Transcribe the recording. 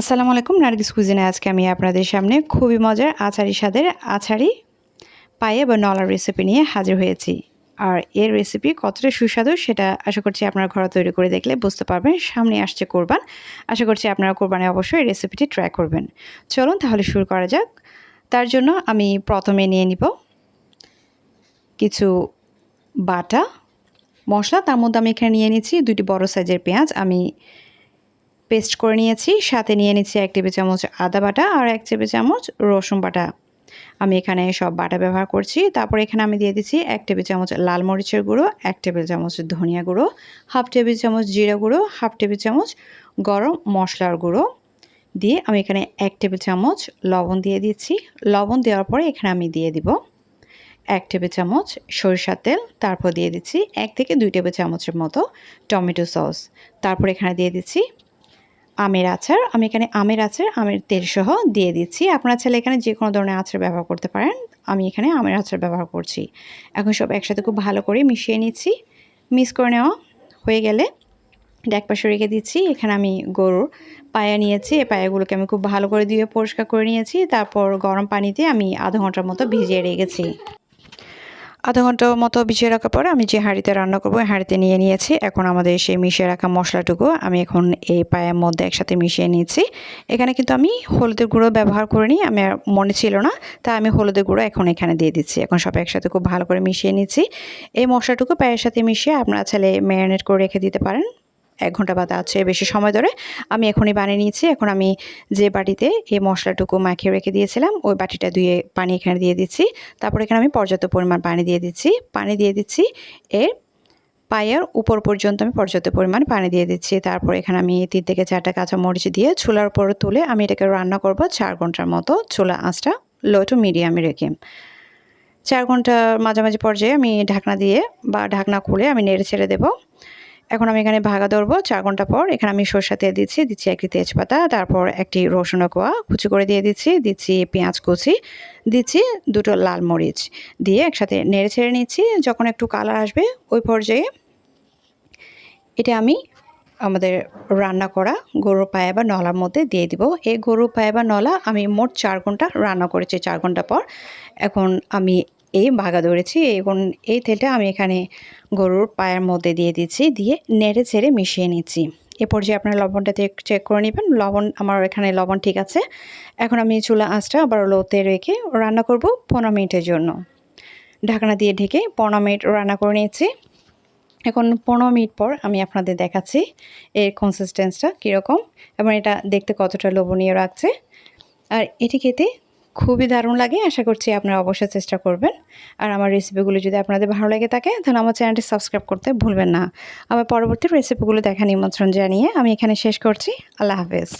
আসসালামু আলাইকুম, নার্গিস কুজিনে আজকে আমি আপনাদের সামনে খুবই মজার আচারি স্বাদের আচারি পায়ে বা নলার রেসিপি নিয়ে হাজির হয়েছি। আর এর রেসিপি কতটা সুস্বাদু সেটা আশা করছি আপনারা ঘরে তৈরি করে দেখলে বুঝতে পারবেন। সামনে আসছে কোরবান। আশা করছি আপনারা কোরবানে অবশ্যই এই রেসিপিটি ট্রাই করবেন। চলুন তাহলে শুরু করা যাক। তার জন্য আমি প্রথমে নিয়ে নিব কিছু বাটা। মশলা, তার মধ্যে আমি এখানে নিয়ে নিচ্ছি দুটি বড় সাইজের পেঁয়াজ। আমি পেস্ট করে নিয়েছি, সাথে নিয়ে নিচ্ছি এক টেবিল চামচ আদা বাটা আর এক টেবিল চামচ রসুন বাটা। আমি এখানে সব বাটা ব্যবহার করছি। তারপর এখানে আমি দিয়ে দিচ্ছি এক টেবিল চামচ লাল মরিচের গুঁড়ো, এক টেবিল চামচ ধনিয়া গুঁড়ো, হাফ টেবিল চামচ জিরা গুঁড়ো, হাফ টেবিল চামচ গরম মশলার গুঁড়ো। দিয়ে আমি এখানে এক টেবিল চামচ লবণ দিয়ে দিচ্ছি। লবণ দেওয়ার পরে এখানে আমি দিয়ে দিব এক টেবিল চামচ সরিষার তেল। তারপর দিয়ে দিচ্ছি এক থেকে দুই টেবিল চামচের মতো টমেটো সস। তারপর এখানে দিয়ে দিচ্ছি আমের আচার। আমি এখানে আমের আচার, আমের তেল সহ দিয়ে দিচ্ছি। আপনারা চাইলে এখানে যে কোনো ধরনের আচার ব্যবহার করতে পারেন। আমি এখানে আমের আচার ব্যবহার করছি। এখন সব একসাথে খুব ভালো করে মিশিয়ে নিচ্ছি। মিক্স করে নেওয়া হয়ে গেলে এক পাশে রেখে দিচ্ছি। এখানে আমি গরুর পায়া নিয়েছি। এই পায়াগুলোকে আমি খুব ভালো করে দিয়ে পরিষ্কার করে নিয়েছি। তারপর গরম পানিতে আমি আধা ঘণ্টার মতো ভিজিয়ে রেখেছি। আধা ঘণ্টা মতো ভিজিয়ে রাখার পরে আমি যে হাঁড়িতে রান্না করব হাঁড়িতে নিয়ে নিয়েছি। এখন আমাদের সেই মিশিয়ে রাখা মশলাটুকু আমি এখন এই পায়ের মধ্যে একসাথে মিশিয়ে নিয়েছি। এখানে কিন্তু আমি হলুদের গুঁড়ো ব্যবহার করিনি, আমি আর মনে ছিল না, তাই আমি হলুদের গুঁড়ো এখন এখানে দিয়ে দিচ্ছি। এখন সব একসাথে খুব ভালো করে মিশিয়ে নিচ্ছি। এই মশলাটুকু পায়ের সাথে মিশিয়ে আপনারা ছেলে ম্যারিনেট করে রেখে দিতে পারেন। এক ঘণ্টা বাদে আছে বেশি সময় ধরে। আমি এখনই বানিয়ে নিয়েছি। এখন আমি যে বাটিতে এই মশলাটুকু মাখিয়ে রেখে দিয়েছিলাম, ওই বাটিটা ধুয়ে পানি এখানে দিয়ে দিচ্ছি। তারপর এখানে আমি পর্যাপ্ত পরিমাণ পানি দিয়ে দিচ্ছি। পানি দিয়ে দিচ্ছি। এর পায়ের উপর পর্যন্ত আমি পর্যাপ্ত পরিমাণ পানি দিয়ে দিচ্ছি। তারপর এখানে আমি তিন থেকে চারটা কাঁচা মরিচ দিয়ে চুলার উপর তুলে আমি এটাকে রান্না করব চার ঘণ্টার মতো। চুলা আঁচটা লো টু মিডিয়ামে রেখে। চার ঘণ্টার মাঝামাঝি পর্যায়ে আমি ঢাকনা দিয়ে বা ঢাকনা খুলে আমি নেড়ে ছেড়ে দেবো। এখন আমি এখানে ভাগা ধরবো, চার ঘণ্টা পর। এখানে আমি সরষা তেল দিচ্ছি দিচ্ছি একটি তেজপাতা, তারপর একটি রসুন কোয়া, কুচি করে দিয়ে দিচ্ছি দিচ্ছি পেঁয়াজ কুচি, দিচ্ছি দুটো লাল মরিচ দিয়ে একসাথে নেড়ে ছেড়ে নিচ্ছি। যখন একটু কালার আসবে, ওই পর্যায়ে এটা আমি আমাদের রান্না করা গরুর পায়ে বা নলার মধ্যে দিয়ে দিব। এই গরুর পায়ে বা নলা আমি মোট চার ঘণ্টা রান্না করেছি, চার ঘণ্টা পর। এখন আমি এই ভাগা ধরেছি এখন এই তেলটা আমি এখানে গরুর পায়ের মধ্যে দিয়ে দিচ্ছি দিয়ে নেড়ে ছেড়ে মিশিয়ে নিচ্ছি। এ পর্যায়ে আপনার লবণটা চেক করে নেবেন। লবণ, আমার এখানে লবণ ঠিক আছে। এখন আমি চুলা আঁচটা আবার লোতে রেখে রান্না করব পনেরো মিনিটের জন্য। ঢাকনা দিয়ে ঢেকে পনেরো মিনিট রান্না করে নিয়েছি। এখন পনেরো মিনিট পর আমি আপনাদের দেখাচ্ছি এর কনসিস্টেন্সটা কীরকম এবং এটা দেখতে কতটা লোভনীয় রাখছে আর এটি খেতে খুবই দারুণ লাগে। আশা করছি আপনারা অবশ্যই চেষ্টা করবেন। আর আমার রেসিপিগুলো যদি আপনাদের ভালো লাগে থাকে, তাহলে আমার চ্যানেলটি সাবস্ক্রাইব করতে ভুলবেন না। আমার পরবর্তী রেসিপিগুলো দেখা নিমন্ত্রণ জানিয়ে আমি এখানে শেষ করছি। আল্লাহ হাফেজ।